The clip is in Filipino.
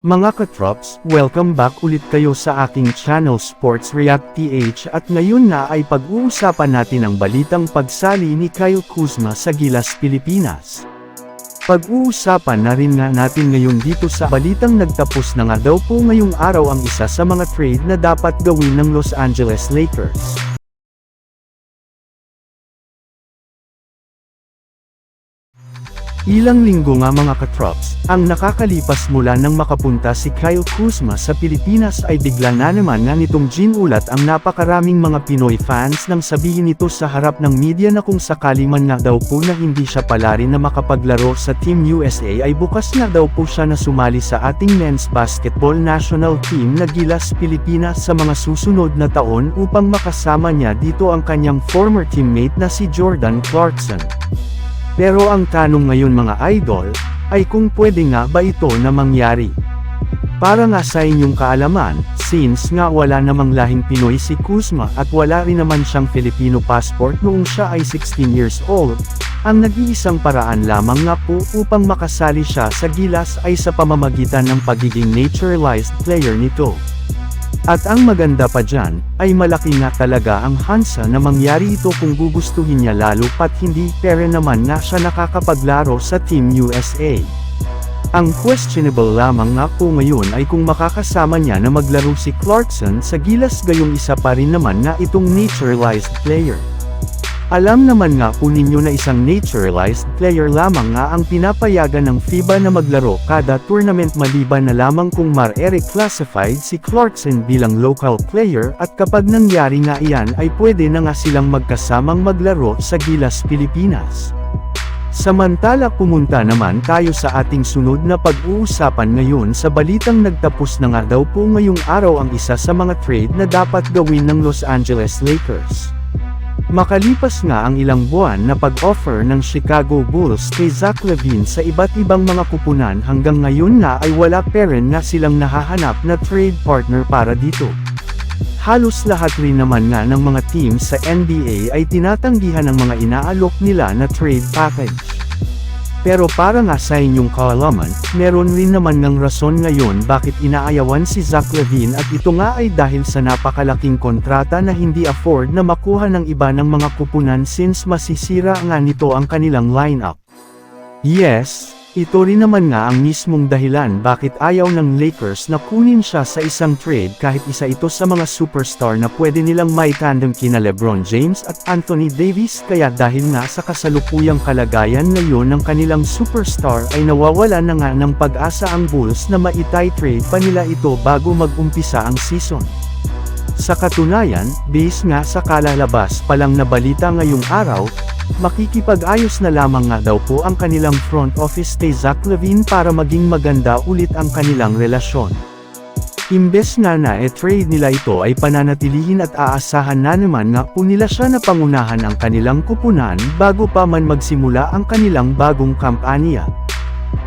Mga katrops, welcome back ulit kayo sa aking channel Sports React PH at ngayon na ay pag-uusapan natin ang balitang pagsali ni Kyle Kuzma sa Gilas Pilipinas. Pag-uusapan na rin nga natin ngayon dito sa balitang nagtapos na nga daw po ngayong araw ang isa sa mga trade na dapat gawin ng Los Angeles Lakers. Ilang linggo nga mga katrops, ang nakakalipas mula nang makapunta si Kyle Kuzma sa Pilipinas ay bigla na naman nga nitong ginulat ang napakaraming mga Pinoy fans nang sabihin nito sa harap ng media na kung sakali man nga daw po na hindi siya pala rin na makapaglaro sa Team USA ay bukas nga daw po siya na sumali sa ating men's basketball national team na Gilas Pilipinas sa mga susunod na taon upang makasama niya dito ang kanyang former teammate na si Jordan Clarkson. Pero ang tanong ngayon mga idol, ay kung pwede nga ba ito na mangyari? Para nga sa inyong kaalaman, since nga wala namang lahing Pinoy si Kuzma at wala rin naman siyang Filipino passport noong siya ay 16 years old, ang nag-iisang paraan lamang nga po upang makasali siya sa Gilas ay sa pamamagitan ng pagiging naturalized player nito. At ang maganda pa dyan, ay malaki nga talaga ang hansa na mangyari ito kung gugustuhin niya lalo pat hindi pere naman na siya nakakapaglaro sa Team USA. Ang questionable lamang nga po ngayon ay kung makakasama niya na maglaro si Clarkson sa Gilas gayong isa pa rin naman na itong naturalized player. Alam naman nga po ninyo na isang naturalized player lamang nga ang pinapayagan ng FIBA na maglaro kada tournament maliban na lamang kung mar-ere classified si Clarkson bilang local player at kapag nangyari nga iyan ay pwede na nga silang magkasamang maglaro sa Gilas Pilipinas. Samantala pumunta naman tayo sa ating sunod na pag-uusapan ngayon sa balitang nagtapos na nga daw po ngayong araw ang isa sa mga trade na dapat gawin ng Los Angeles Lakers. Makalipas nga ang ilang buwan na pag-offer ng Chicago Bulls kay Zach Levine sa iba't ibang mga kupunan hanggang ngayon na ay wala pa rin na silang nahahanap na trade partner para dito. Halos lahat rin naman nga ng mga team sa NBA ay tinatanggihan ang mga inaalok nila na trade package. Pero para nga sa inyong kaalaman, meron rin naman ng rason ngayon bakit inaayawan si Zach Levine at ito nga ay dahil sa napakalaking kontrata na hindi afford na makuha ng iba ng mga kupunan since masisira nga nito ang kanilang lineup. Yes, ito rin naman nga ang mismong dahilan bakit ayaw ng Lakers na kunin siya sa isang trade kahit isa ito sa mga superstar na pwede nilang may kina Lebron James at Anthony Davis kaya dahil nga sa kasalukuyang kalagayan ngayon ng kanilang superstar ay nawawala na nga ng pag-asa ang Bulls na maitay trade pa nila ito bago mag-umpisa ang season. Sa katunayan, base nga sa kalalabas pa lang na balita ngayong araw, makikipag-ayos na lamang nga daw po ang kanilang front office kay Zach Levine para maging maganda ulit ang kanilang relasyon. Imbes nga na e-trade nila ito ay pananatilihin at aasahan na naman nga po nila siya na pangunahan ang kanilang kupunan bago pa man magsimula ang kanilang bagong kampanya.